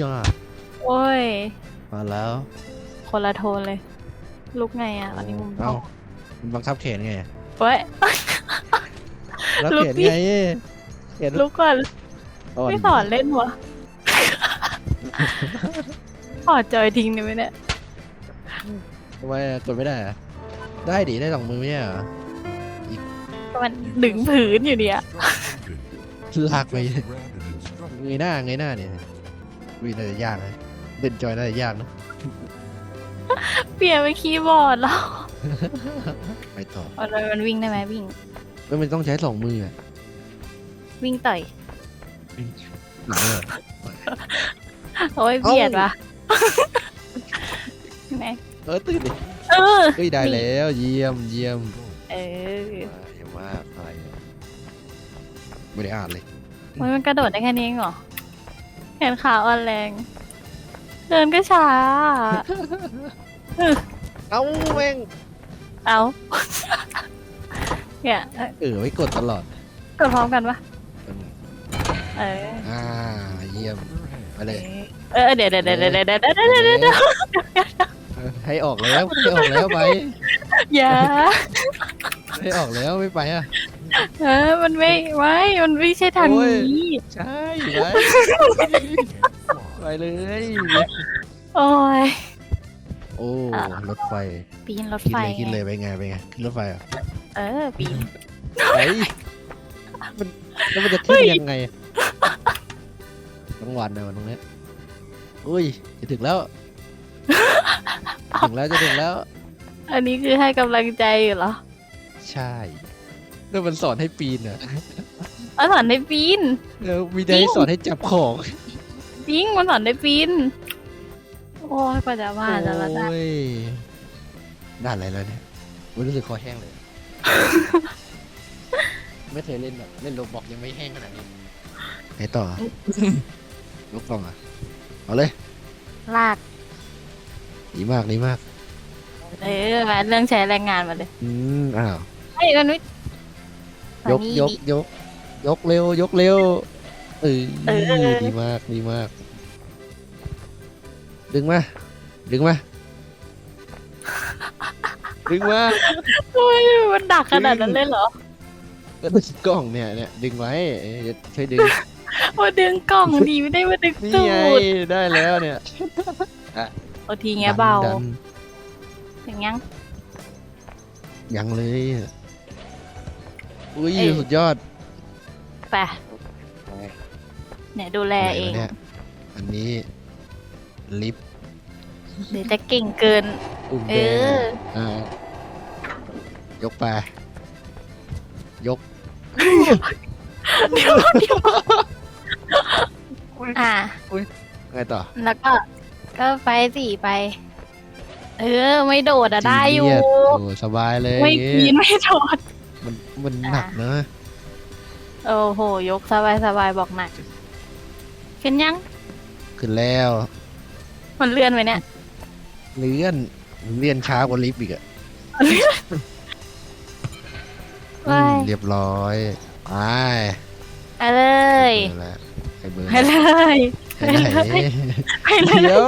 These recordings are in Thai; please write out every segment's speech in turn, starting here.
ยาโอ้ย มาแล้ว คนละโทนเลย ลุกไงอะตอนนี้มุมเอ้ามันบังคับแขนไงอะเฮ้ย แล้วลูกแขนพี่ไงแขนลุกก่อน อ่อนไม่สอนเล่นวะถอดจอยทิ้งได้ไหมเนี่ย ทำไมอะกดไม่ได้อะได้ดิได้สองมือไม่ใช่เหรอมันดึงผืนอยู่เนี่ย ลากไป เงยหน้าเงยหน้าเนี่ย วิน่าจะยากนะเล่นจอยน่าจะยากนะ เปลี่ยนเป็นคีย์บอร์ดแล้วไปต่อเอาเลยมันวิ่งได้ไหมวิ่ง แล้วมันต้องใช้สองมืออะวิ่งต่อยหนังอะโอ้ยเอ้าเบียดวะไหนเออตื่นดิเออเฮ้ยได้แล้วเยี่ยมเยี่ยมเออมาเยี่ยมมากอะไรอะไม่ได้อ่านเลย โอ้ยมันกระโดดได้แค่นี้เองเหรอ แขนขาอ่อนแรง เดินก็ช้า เอ้าแม่งเอาเนี่ยเอ้ยเออไว้กดตลอดกดพร้อมกันปะเอออ่าเยี่ยมไปเลยเออเดี๋ยวเดี๋ยวเดี๋ยวเดี๋ยวเดี๋ยวเดี๋ยวเดี๋ยวเดี๋ยวเดี๋ยวเออให้ออกแล้วให้ออกแล้วไปอย่าให้ออกแล้วไม่ไปอะ เออมันไม่ไม่มันไม่ใช่ทางโอ้ยนี้ ใช่ไปไปเลย โอ้ย โอ้รถไฟปีนรถคิดไฟ เลยคิดเลยไปไงไปไงขึ้นรถไฟอะเออปีนไปมันแล้วมันจะขึ้นยังไงทั้งวันเลยวันตรงเนี้ยอุ้ยจะถึงแล้วถึงแล้วจะถึงแล้ว อันนี้คือให้กำลังใจอยู่เหรอ ใช่แล้วมันสอนให้ปีนอะ มันสอนให้ปีน เออมีได้สอนให้จับของจริงมันสอนให้ปีน โอ้ยกว่าจะมาแต่ละด้านโอ้ยด้านอะไรแล้วเนี่ยไม่รู้สึกคอแห้งเลย ไม่เคยเล่นแบบเล่นโรบอกยังไม่แห้งขนาดนี้ไหนต่อ ลูกฟองอะ เอาเลย ลาก ดีมากดีมาก เออมาเรื่องใช้แรงงานมาเลยอืม อ้าวไอ้ยมันไม่ยกมานี่ยกดิยก ยกเร็วยกเร็วเออเออ ดีมากดีมาก ดึงมาดึงมาดึงมาโอ้ยมันดักขนาดนั้นเลยเหรอก็ดึงกล้องเนี่ยเนี่ยดึงไว้เอ้ยจะช่วยดึงมาดึงกล่องดีไม่ได้มาดึงนี่ตูไงดได้แล้วเนี่ยโอาทีเงี้ยเบาดันอย่างยังยังเลยอุ้ยเอ้ย สุดยอด ไปเนี่ยดูแลเองไหนวะเนี่ยอันนี้ลิฟต์เดี๋ยวจะเก่งเกิน อุ้มเอแดองอ่ายกไป ยก อะ ไงต่อแล้วก็ ก็ไปสิไป เออ ไม่โดดอะได้อยู่ จีเนีสโอ้สบายเลยไม่อย่างปีงี้นไม่โดด มันมันหนักนะ โอ้โห ยกสบายสบายบอกหนักขึ้นยัง ขึ้นแล้ว มันเลื่อนไปเนี่ย เลื่อนเลื่อนช้ากว่าลิฟต์อีกอะไปอืมเรียบร้อยไปไปเลยเบอร์แล้วใครเบอร์ไปเลย ไปไหนไปเลยเดี๋ยว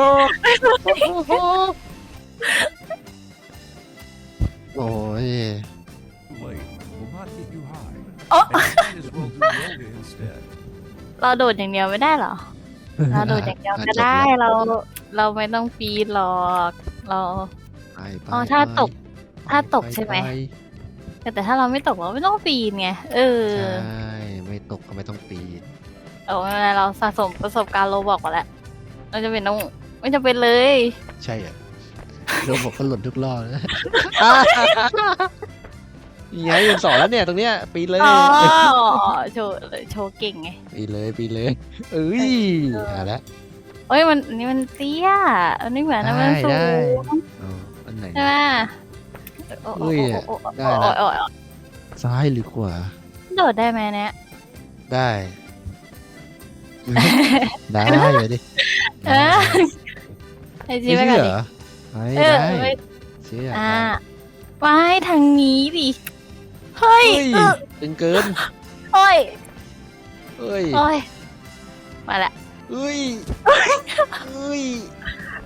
โอ้ย Blade will not get you high. โเราโดดอย่างเดียวไม่ได้เหรอ เราโดดอย่างเดียวก็ได้เราเราไม่ต้องปีนหรอกเราไปไปอ๋อถ้าตกไปถ้าตกใช่ไหมปแต่แต่ถ้าเราไม่ตกเราไม่ต้องปีนไงเออใช่ไม่ตกก็ไม่ต้องปีนโอ้ไม่เป็นไรเราสะสมประสบการณ์โลบอกมาแล้วเราจะเป็นต้องไม่จะเป็นเลย ใช่อะโดนบอกก็หล่นทุกรอบ นะยังไงยังสอนแล้วเนี่ยตรงเนี้ยปีนเลยอ๋อโชว์โชว์เก่งไง ปีนเลยปีนเลยเอ้ยเออหาแล้วเอ้ยมันอันนี้มันเตี้ยอันนี้เหมือนอันนั้นมันได้สูได้งอ๋ออันไหนใช่ไหมโอ้เฮ้ยโอ้โอ้โอ้ได้โอ้ละโอ้โอ้ซ้ายหรือขวาโดดได้ไหมเนี่ยได้ได้เลยดิเออไอจีไม่ไปก่อนเชื่อดิเหรอไม่เออได้ไม่เชื่ออ่าได้ไปทางนี้ดิ เฮ้ยเฮ้ยเออตึงเกินโอ้ยเฮ้ยโอ้ยมาละเฮ้ยเฮ้เอ้ย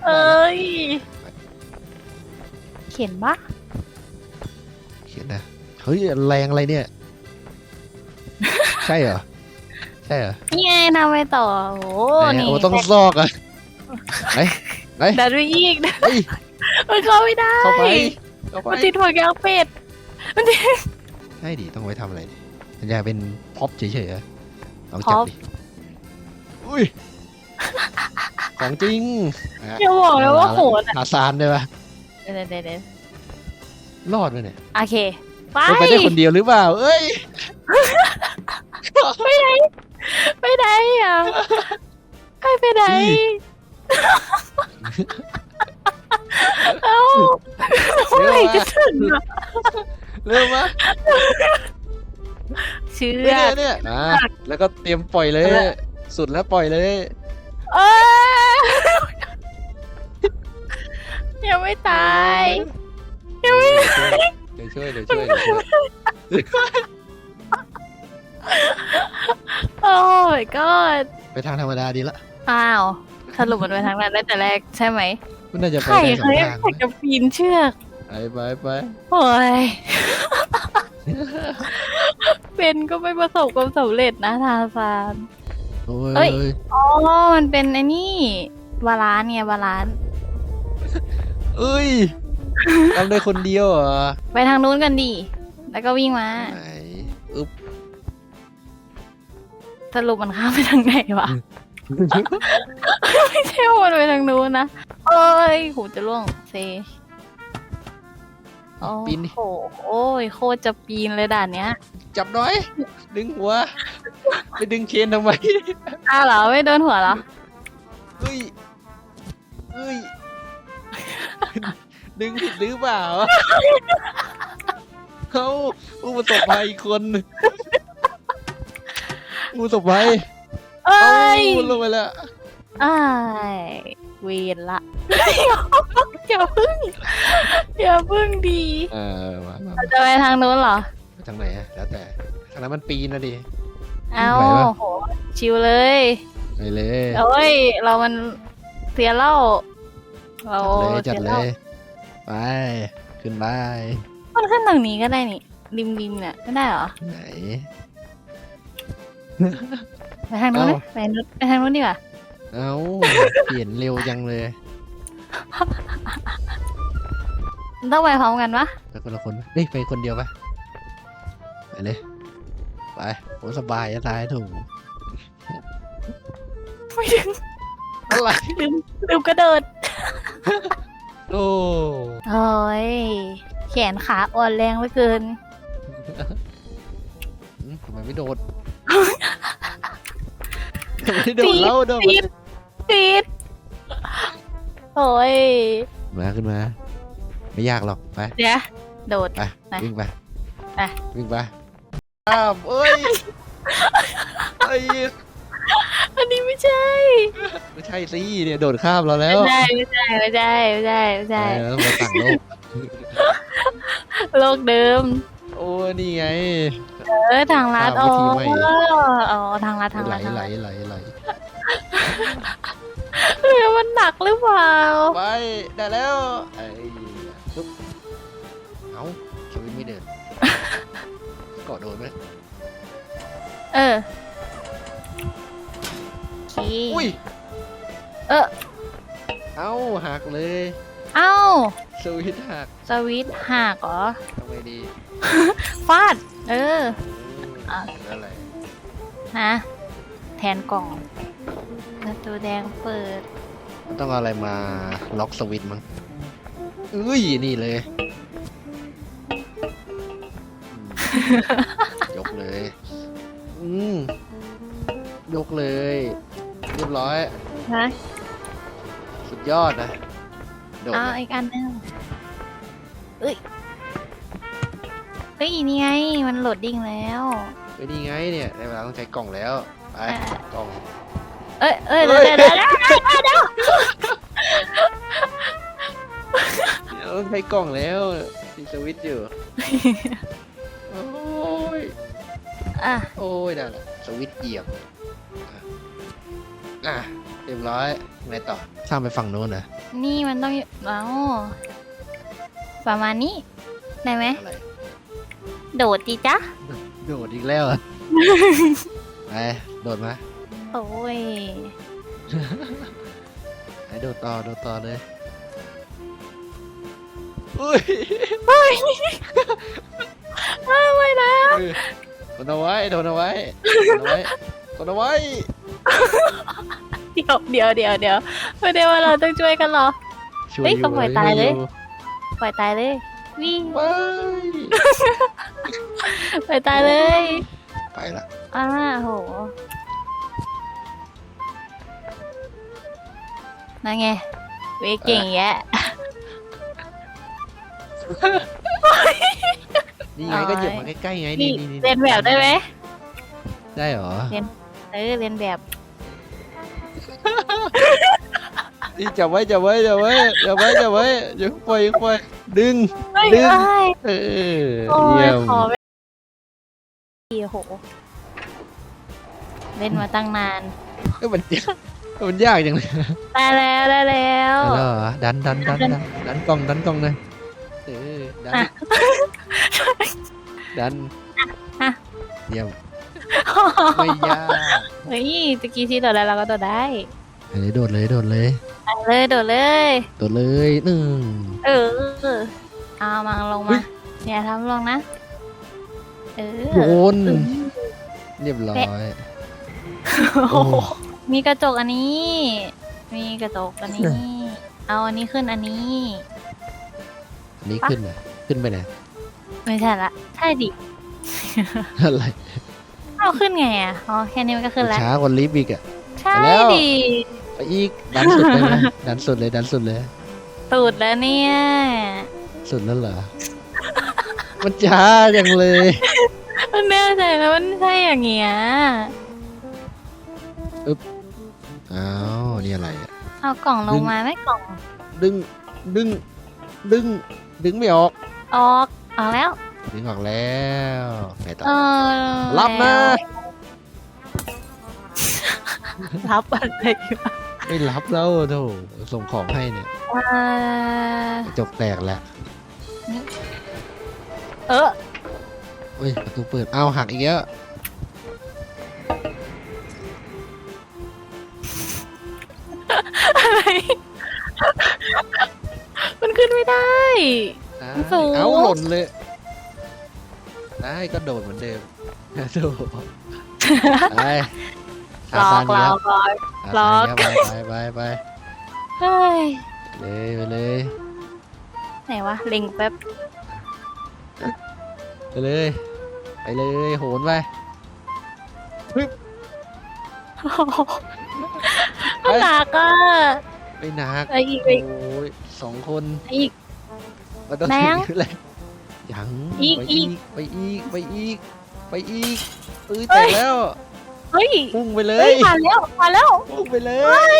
เอ้ย เขียนปะเขียนนะเฮ้ยแรงอะไรเนี่ย ใช่เหรอใช่เหรอนี่ไงทำไปต่อโอ้ไหนนี่โอ้ต้องซอกอะไหนไหนดันไปอีกเฮ้ยมันเข้าไม่ได้เข้าไปเข้าไปมันติดหัวแกงเป็ดมันติด ใช่ดิต้องไว้ทำอะไรดิมันจะเป็นพ็อปเฉยๆเหรอลองจับพ็อปดิอุ้ยของจริงอะอย่าบอกนะว่าโหดอะหาซานได้ปะเดี๋ยวเดี๋ยวเดี๋ยวรอดไหมเนี่ยโอเค ไปมันไปได้คนเดียวหรือเปล่า เอ้ย ไปไหนอะไปไปไหนอีเอ้าเมื่อไหร่จะถึงอะ เริ่มมะเชื่เนี่ยอเนี่ยอะแล้วก็เตรียมปล่อยเลยสุดแล้วปล่อยเลย เอ้ยยังไม่ตายเดี๋ยวช่วยเดี๋ยวช่วยเดี๋ยวช่วยเดี๋ยวช่วย โอ้ my god ไปทางธรรมดาดีละ อ้าวสรุปมันไปทางนั้นได้แต่แรกใช่ไหมมันน่าจะใคไปรได้สเคองยทางอยากจะปีนเชือก ไปไปไปโอ้ย เป็นก็ไม่ประสบความสำเร็จนะทาซาน โอ้เอ้ย ยอ๋อ มันเป็นไอ้นี่บาลานซ์เนี่ยบาลานซ์เอ้ยทำได้คนเดียวเหรอไปทางนู้นกันดีแล้วก็วิ่งมา ไหนอึ๊บสรุปมันข้ามไปทางไหนวะ ไม่ใช่ว่ามันไปทางนู้นนะ เอ้ยหูจะล่วงเซ โอ้ปีนดิโหโอ้ย โคตรจะปีนเลยด่านเนี้ยจับหน่อย ดึงหัว ไปดึงเชนทำไมอ้าวเหรอไม่โดนหัวเหรอเฮ้ยเฮ้ย ดึงผิดหรือเปล่าเขาผู้ประสบภัยอีกคนผู้ประสบภัยเอ้เอ้ายลงไปแล้ว อ้ายเวรละ อย่าพึ่งอย่าพึ่งดีเออมามาเราจะไปทางนู้นเหรอไปทางไหนอะแล้วแต่ทางนั้นมันปีนนะดิ เอาไหวปะ โหชิวเลยไปเลยโอ้ย เรามันเสียเหล่าเราจัดเลยจัดสีหเลล้ายไป ขึ้นไปมันขึ้นทางนี้ก็ได้นี่ริมริมเนี่ยไม่ได้เหรอไหน ไปทางนู้นไหมเอ้า ไปนู้นไปทางนู้นดีกว่า เอ้า เปลี่ยนเร็วจังเลย ต้องไปพร้อมกันปะไปคนละคนไหมเฮ้ยไปคนเดียวปะไปเลย ไปโอ้สบายจะตายถูกไม่ถึงอะไรลืมลืมกระโดดโอ้โอ้ยแขนขาอ่อนแรงเหลือเกิน อืมทำไมไม่โดด ทำไมไม่โดดแล้วโดดปีดปีด โอ้ยมาขึ้นมา ไม่ยากหรอกไปเดี๋ยวโดด ไปไปวิ่งไปไป วิ่งไปอ้าวเอ้ยเอ้ยอันนี้ไม่ใช่ ไม่ใช่สิเนี่ยโดดข้ามเราแล้วไม่ใช่ไม่ใช่ไม่ใช่ไม่ใช่ไม่ใช่เออต้องไปต่างโลกโลกเดิม โอ้นี่ไง เออทางลัดตาอ๋มอวิธีใหม่อ๋อทางลัดทางไหลลัดทางไหลลัดไหลไหล เออมันหนักหรือเปล่า ไปได้แล้วไอ้ปุ๊บเอ้าสวิตช์ไม่เดินเกาะโดนไหมเออโอเคอุ้ยเออ เอ้าหักเลยเอ้า สวิตช์หักสวิตช์หักเหรอ ทำไงดีฟาด เอออะนั่นแหละฮะแทนกล่องประ ตูแดงเปิดมันต้องเอาอะไรมาล็อกสวิตช์มั้งอุ้ยนี่เลยอืมยกเลย อืมยกเลย เรียบร้อย นะสุดยอดนะ โดดเอาเลยอีกอันหนึงเอ้ยเฮ้ยนี่ไง มันโหลดดิ้งแล้วเฮ้ยนี่ไงเนี่ยในเวลาต้องใช้กล่องแล้ว ไป อะ กล่อง เอ้ยเอ้ยเฮ้เดี๋ยวยเดี๋ยวเดี๋ยวเดี๋ยวเดี๋ยวเราต้องใช้กล่องแล้วมีสวิตช์อยู่ โอ้ย อะโอ้ยนั่นแหละสวิตช์เหยียบอะอะเรียบร้อยไงต่อข้ามไปฝั่งโน้นเหรอนี่มันต้องเอาประมาณนี้ได้ไหมอะไรโดดดีจ๊ะโดดอีกแล้วเหรอ ไปโดดมา โอ้ยไปโดดต่อโดดต่อเลยอุ้ยไม่นะเออทนเอาไว้ทนเอาไว้ทนเอาไว้ทนเอาไว้เดี๋ยวเดี๋ยวเดี๋ยวเดี๋ยวไม่ได้ว่าเราต้องช่วยกันหรอ ช่วยเฮ้ยอยู่ต้องปล่อยตายเลย ช่วอปล่อยตายเลยวิ่งไปปล่อยตายเลย ไปละอ้าโห นั่นไง เวเก่งแยะ นี่ไงก็เหยียบมาใกล้ๆไงนี่นี่นี่เรียนแบบได้ไหมได้เหรอ เออเรียนแบบ นี่จับไว้จับไว้จับไว้จับไว้จับไว้อย่าปล่อยอย่าปล่อยดึงเฮ้ยดึงเอ้ยเออโอ้ยเยี่ยมขอไม่โอ้โห เล่นมาตั้งนาน เอ้ยมันยาก มันยากจังเลยได้แล้วได้แล้วได้แล้วเหรอดันดันดันดันดันกล้องดันกล้องเลยเออดันอะ ดันอะ เยี่ยมไม่ยากเฮ้ยตะกี้ที่โดดได้เราก็โดดได้เฮ้ยโดดเลยโดดเลยไปเลยโดดเลย โดดเลยหนึ่งเออ เอามาลงเฮ้มายอย่าทำลงนะ เออโดนอืมเรียบร้อยโอ้โห มีกระจกอันนี้ มีกระจกอันนี้ เอาอันนี้ขึ้นอันนี้ อันนี้ขึ้นอะขึ้นไปไหนไม่ใช่ละ ใช่ดิ อะไรเอาขึ้นไงอะ อ๋อแค่นี้มันก็ขึ้นแล้วช้ากว่าลิฟต์อีกอะ ใช่ไปแล้ว ดิ ไปอีกดันสุดเลยไหมดันสุดเลยดันสุดเลย ตูดแล้วเนี่ย สุดแล้วเหรอ มันช้าจังเลย มันแน่ใจแล้วมันใช่อย่างเงี้ย นี่อะไรอะเอากล่องลงมาไหมกล่องดึงดึงดึงดึงไม่ออก ออกออกแล้ว ดึงออกแล้วไงต่อเออรับนะรับอะไรอยู่ไม่รับแล้วโธ่ส่งของให้เนี่ยเออกระจกแตกแล้วเออเฮ้ยประตูเปิดอ้าวหักอีกแล้ว อะไร มันขึ้นไม่ได้ ได้สูง เอ้าหล่นเลย ได้ก็โดดเหมือนเดิมโดดไปหลอกหลอกหลอกอาหลอก ไปไปไปไปเฮ้ยเลยไปเลยไหนวะเล็งแป๊บ ไปเลยไปเลยโหนไป ก็หนักอะไปหนัก ไปอีกไปโอ้ยสองคนอีก มันต้องแรงถึงอะไรยังอีกไปอีอีกกไปอีก ไปอีก ไปอีกเอ้ยเฮ้แตยกแล้ว เฮ้ยพุ่งไปเลเฮ้ยยผ่านแล้วผ่านแล้ว พุ่งไปเลย